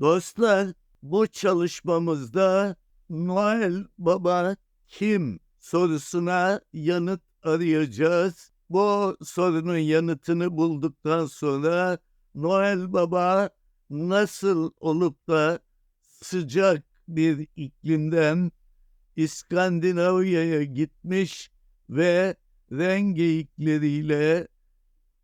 Dostlar bu çalışmamızda Noel Baba kim sorusuna yanıt arayacağız. Bu sorunun yanıtını bulduktan sonra Noel Baba nasıl olup da sıcak bir iklimden İskandinavya'ya gitmiş ve rengeyikleriyle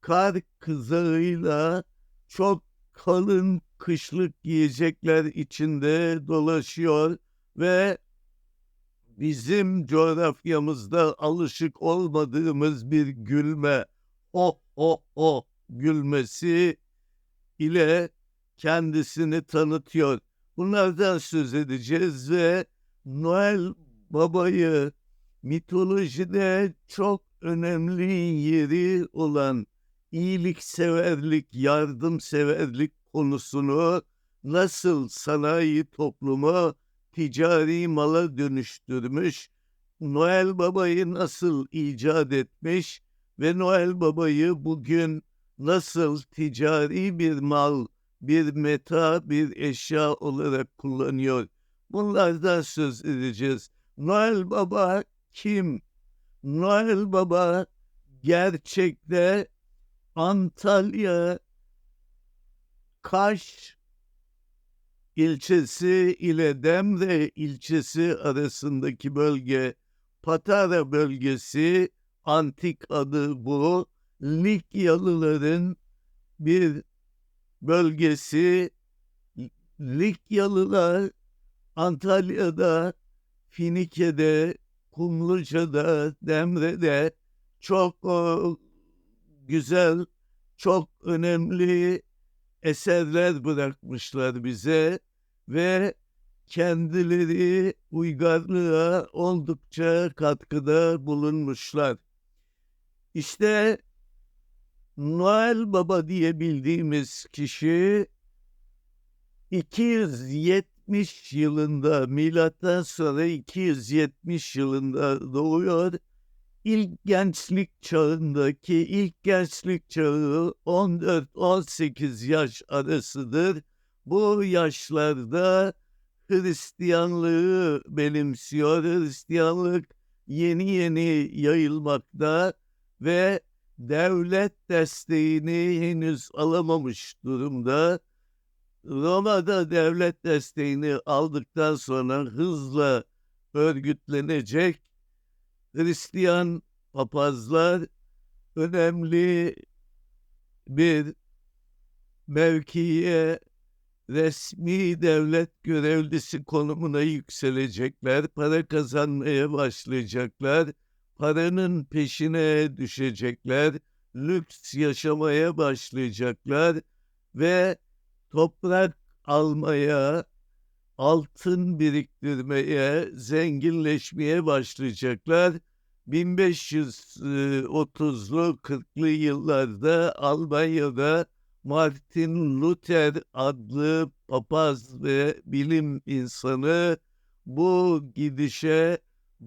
kar kızağıyla çok kalın kışlık giyecekler içinde dolaşıyor ve bizim coğrafyamızda alışık olmadığımız bir gülme, o o o gülmesi ile kendisini tanıtıyor. Bunlardan söz edeceğiz ve Noel Baba'yı mitolojide çok önemli yeri olan iyilikseverlik, yardımseverlik konusunu nasıl sanayi toplumu ticari mala dönüştürmüş, Noel Baba'yı nasıl icat etmiş ve Noel Baba'yı bugün nasıl ticari bir mal, bir meta, bir eşya olarak kullanıyor. Bunlardan söz edeceğiz. Noel Baba kim? Noel Baba gerçekte Antalya Kaş ilçesi ile Demre ilçesi arasındaki bölge Patara bölgesi antik adı bu. Likyalıların bir bölgesi Likyalılar Antalya'da, Finike'de, Kumluca'da, Demre'de çok o, güzel, çok önemli eserler bırakmışlar bize ve kendileri uygarlığa oldukça katkıda bulunmuşlar. İşte Noel Baba diye bildiğimiz kişi 270 yılında milattan sonra 270 yılında doğuyor. İlk gençlik çağındaki ilk gençlik çağı 14-18 yaş arasıdır. Bu yaşlarda Hristiyanlığı benimsiyor. Hristiyanlık yeni yeni yayılmakta ve devlet desteğini henüz alamamış durumda. Roma'da devlet desteğini aldıktan sonra hızla örgütlenecek Hristiyan papazlar önemli bir mevkiye resmi devlet görevlisi konumuna yükselecekler, para kazanmaya başlayacaklar, paranın peşine düşecekler, lüks yaşamaya başlayacaklar ve toprak almaya, altın biriktirmeye, zenginleşmeye başlayacaklar. 1530'lu 40'lı yıllarda Almanya'da Martin Luther adlı papaz ve bilim insanı bu gidişe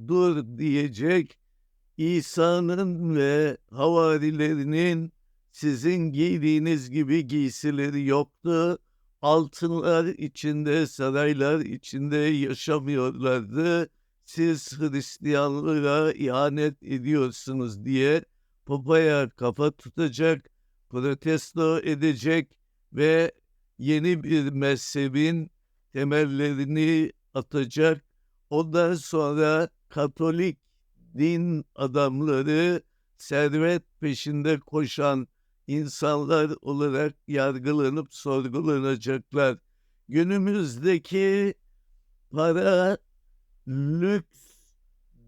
dur diyecek İsa'nın ve havarilerinin sizin giydiğiniz gibi giysileri yoktu. Altınlar içinde, saraylar içinde yaşamıyorlardı. Siz Hristiyanlığa ihanet ediyorsunuz diye papaya kafa tutacak, protesto edecek ve yeni bir mezhebin temellerini atacak. Ondan sonra Katolik din adamları servet peşinde koşan insanlar olarak yargılanıp sorgulanacaklar. Günümüzdeki para, lüks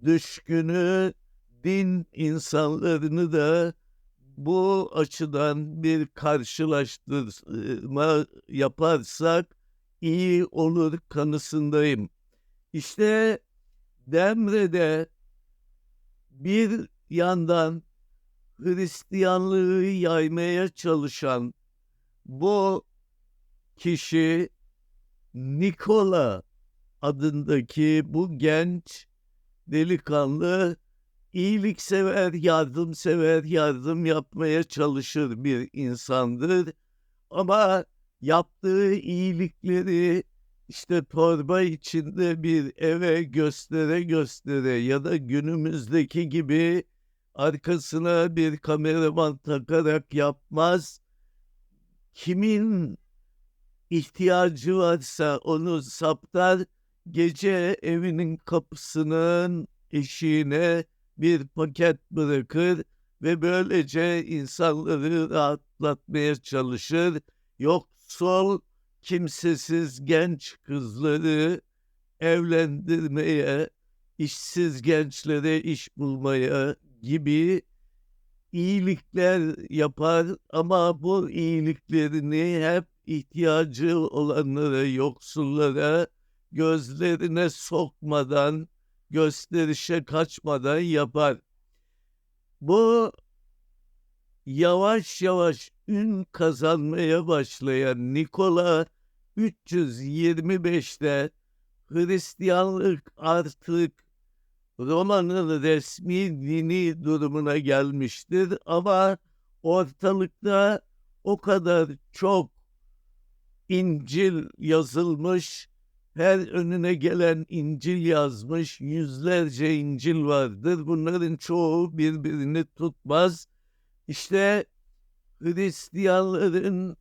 düşkünü din insanlarını da bu açıdan bir karşılaştırma yaparsak iyi olur kanısındayım. İşte Demre'de bir yandan Hristiyanlığı yaymaya çalışan bu kişi Nikola adındaki bu genç delikanlı iyiliksever, yardımsever, yardım yapmaya çalışır bir insandır. Ama yaptığı iyilikleri işte torba içinde bir eve göstere göstere ya da günümüzdeki gibi arkasına bir kameraman takarak yapmaz. Kimin ihtiyacı varsa onu saptar, gece evinin kapısının eşiğine bir paket bırakır ve böylece insanları rahatlatmaya çalışır. Yoksul, kimsesiz genç kızları evlendirmeye, işsiz gençlere iş bulmaya gibi iyilikler yapar ama bu iyiliklerini hep ihtiyacı olanlara, yoksullara gözlerine sokmadan, gösterişe kaçmadan yapar. Bu yavaş yavaş ün kazanmaya başlayan Nikola 325'te Hristiyanlık artık Roma'nın resmi dini durumuna gelmiştir ama ortalıkta o kadar çok İncil yazılmış, her önüne gelen İncil yazmış, yüzlerce İncil vardır. Bunların çoğu birbirini tutmaz. İşte Hristiyanların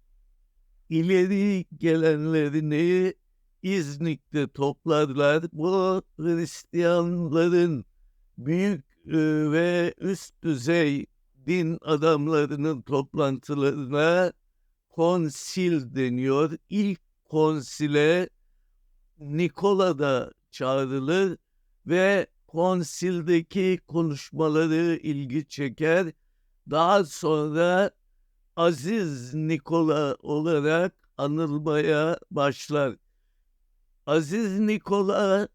ileri gelenlerini İznik'te toplarlar. Bu Hristiyanların büyük e, ve üst düzey din adamlarının toplantılarına konsil deniyor. İlk konsile Nikola da çağrılır ve konsildeki konuşmaları ilgi çeker. Daha sonra Aziz Nikola olarak anılmaya başlar. Aziz Nikola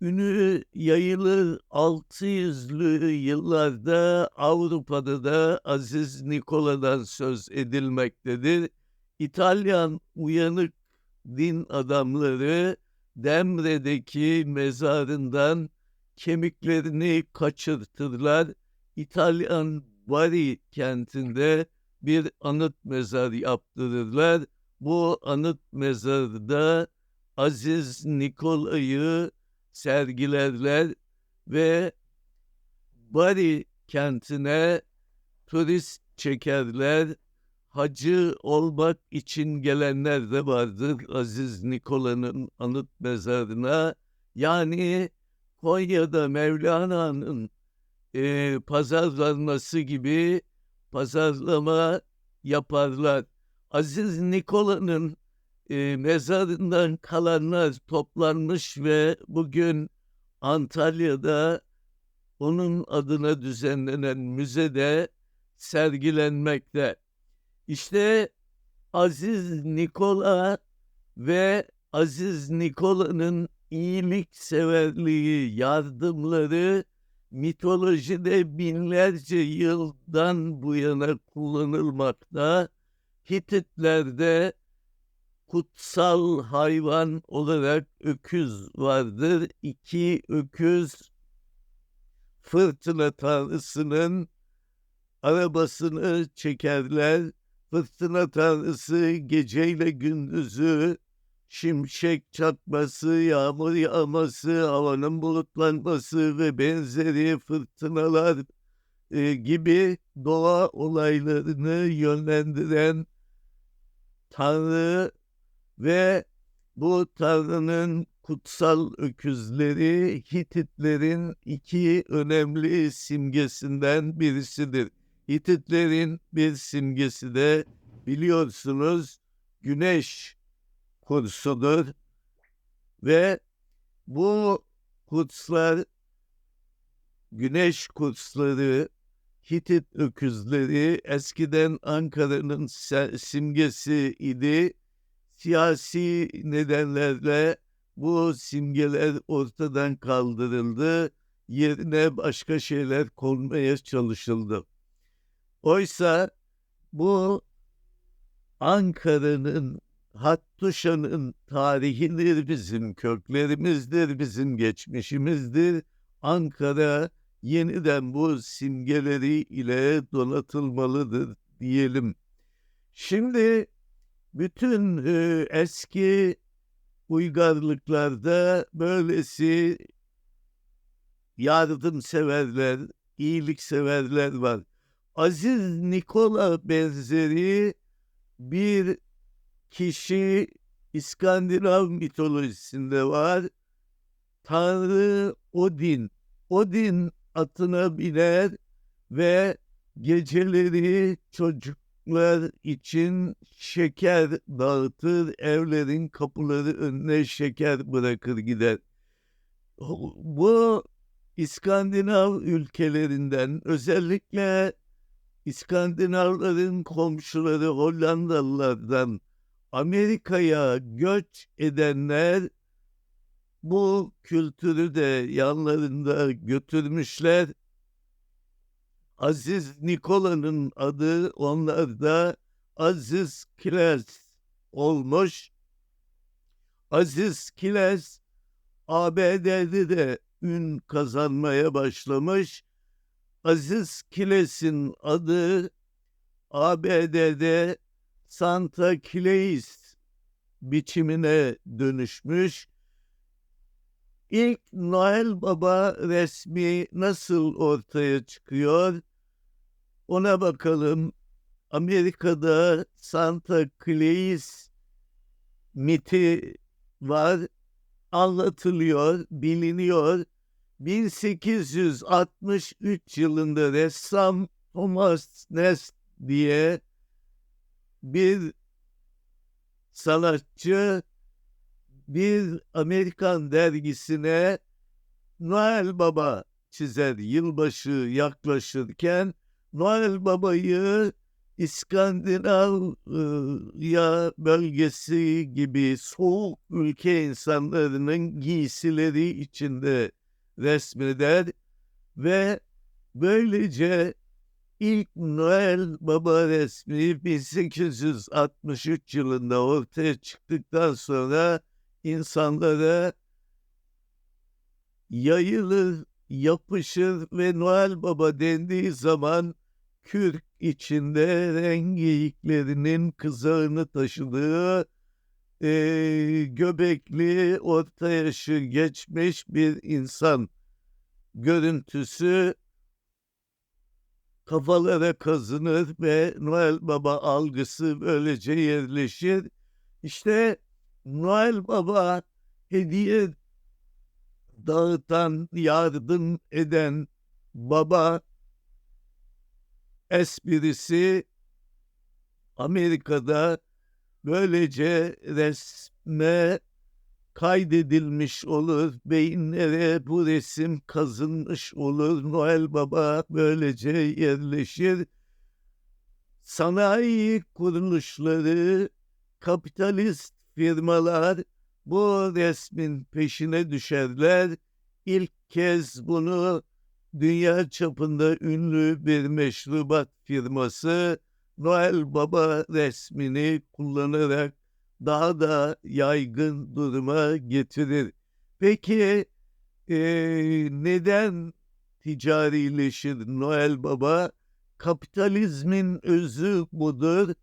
ünü yayılır 600'lü yıllarda Avrupa'da da Aziz Nikola'dan söz edilmektedir. İtalyan uyanık din adamları Demre'deki mezarından kemiklerini kaçırtırlar. İtalyan Bari kentinde bir anıt mezar yaptırırlar. Bu anıt mezarda Aziz Nikola'yı sergilerler ve Bari kentine turist çekerler. Hacı olmak için gelenler de vardır Aziz Nikola'nın anıt mezarına. Yani Konya'da Mevlana'nın e, pazarlanması gibi pazarlama yaparlar. Aziz Nikola'nın e, mezarından kalanlar toplanmış ve bugün Antalya'da onun adına düzenlenen müzede sergilenmekte. İşte Aziz Nikola ve Aziz Nikola'nın iyilik severliği, yardımları mitolojide binlerce yıldan bu yana kullanılmakta. Hititlerde kutsal hayvan olarak öküz vardır. İki öküz fırtına tanrısının arabasını çekerler. Fırtına tanrısı geceyle gündüzü şimşek çakması, yağmur yağması, havanın bulutlanması ve benzeri fırtınalar e, gibi doğa olaylarını yönlendiren Tanrı ve bu Tanrı'nın kutsal öküzleri Hititlerin iki önemli simgesinden birisidir. Hititlerin bir simgesi de biliyorsunuz güneş kursudur ve bu kutslar güneş kutsları Hitit öküzleri eskiden Ankara'nın simgesi idi siyasi nedenlerle bu simgeler ortadan kaldırıldı. Yerine başka şeyler konmaya çalışıldı. Oysa bu Ankara'nın, Hattuşa'nın tarihidir bizim, köklerimizdir, bizim geçmişimizdir. Ankara yeniden bu simgeleri ile donatılmalıdır diyelim. Şimdi bütün e, eski uygarlıklarda böylesi yardımseverler, iyilikseverler var. Aziz Nikola benzeri bir kişi İskandinav mitolojisinde var. Tanrı Odin. Odin atına biner ve geceleri çocuklar için şeker dağıtır, evlerin kapıları önüne şeker bırakır gider. Bu İskandinav ülkelerinden özellikle İskandinavların komşuları Hollandalılardan Amerika'ya göç edenler bu kültürü de yanlarında götürmüşler. Aziz Nikola'nın adı onlarda Aziz Kiles olmuş. Aziz Kiles ABD'de de ün kazanmaya başlamış. Aziz Kiles'in adı ABD'de Santa Claus biçimine dönüşmüş. İlk Noel Baba resmi nasıl ortaya çıkıyor? Ona bakalım. Amerika'da Santa Claus miti var, anlatılıyor, biliniyor. 1863 yılında ressam Thomas Nast diye bir sanatçı bir Amerikan dergisine Noel Baba çizer yılbaşı yaklaşırken Noel Baba'yı İskandinavya bölgesi gibi soğuk ülke insanlarının giysileri içinde resmeder ve böylece ilk Noel Baba resmi 1863 yılında ortaya çıktıktan sonra insanlara yayılır, yapışır ve Noel Baba dendiği zaman kürk içinde rengiyiklerinin kızağını taşıdığı e, göbekli, orta yaşı geçmiş bir insan görüntüsü kafalara kazınır ve Noel Baba algısı böylece yerleşir. İşte Noel Baba hediye dağıtan, yardım eden baba esprisi Amerika'da böylece resme kaydedilmiş olur. Beyinlere bu resim kazınmış olur. Noel Baba böylece yerleşir. Sanayi kuruluşları, kapitalist firmalar bu resmin peşine düşerler. İlk kez bunu dünya çapında ünlü bir meşrubat firması Noel Baba resmini kullanarak daha da yaygın duruma getirir. Peki e, neden ticarileşir Noel Baba? Kapitalizmin özü budur.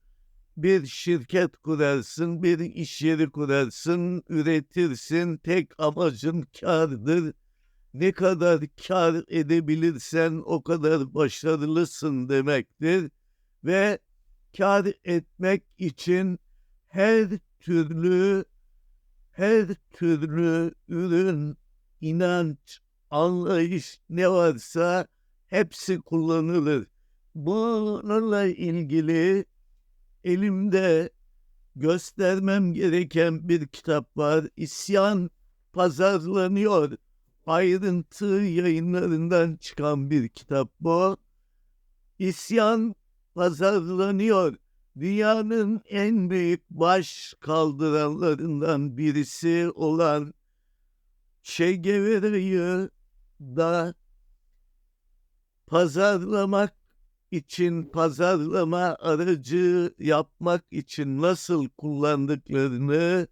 Bir şirket kurarsın, bir iş yeri kurarsın, üretirsin. Tek amacın kardır. Ne kadar kar edebilirsen o kadar başarılısın demektir. Ve kar etmek için her türlü her türlü ürün, inanç, anlayış ne varsa hepsi kullanılır. Bununla ilgili elimde göstermem gereken bir kitap var. İsyan pazarlanıyor. Ayrıntı yayınlarından çıkan bir kitap bu. İsyan pazarlanıyor dünyanın en büyük baş kaldıranlarından birisi olan Che Guevara'yı da pazarlamak için, pazarlama aracı yapmak için nasıl kullandıklarını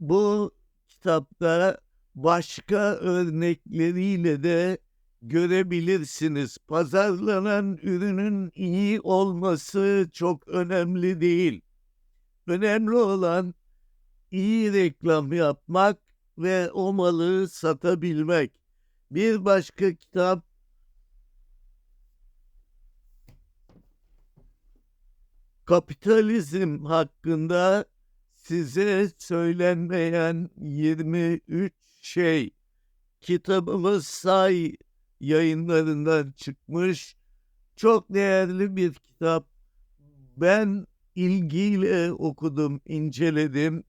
bu kitapta başka örnekleriyle de görebilirsiniz. Pazarlanan ürünün iyi olması çok önemli değil. Önemli olan iyi reklam yapmak ve o malı satabilmek. Bir başka kitap Kapitalizm hakkında size söylenmeyen 23 şey. Kitabımız Say yayınlarından çıkmış. Çok değerli bir kitap. Ben ilgiyle okudum, inceledim.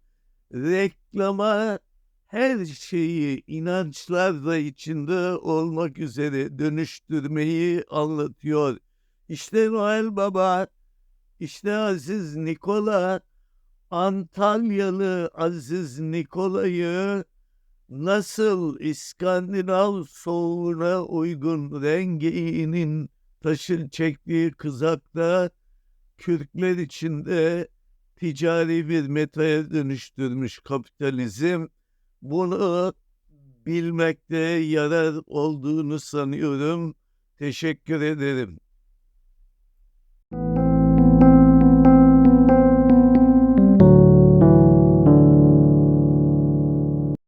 Reklama her şeyi inançlar da içinde olmak üzere dönüştürmeyi anlatıyor. İşte Noel Baba, işte Aziz Nikola, Antalyalı Aziz Nikola'yı nasıl İskandinav soğuğuna uygun renginin taşın çektiği kızakta Kürkler içinde ticari bir metaya dönüştürmüş kapitalizm. Bunu bilmekte yarar olduğunu sanıyorum. Teşekkür ederim.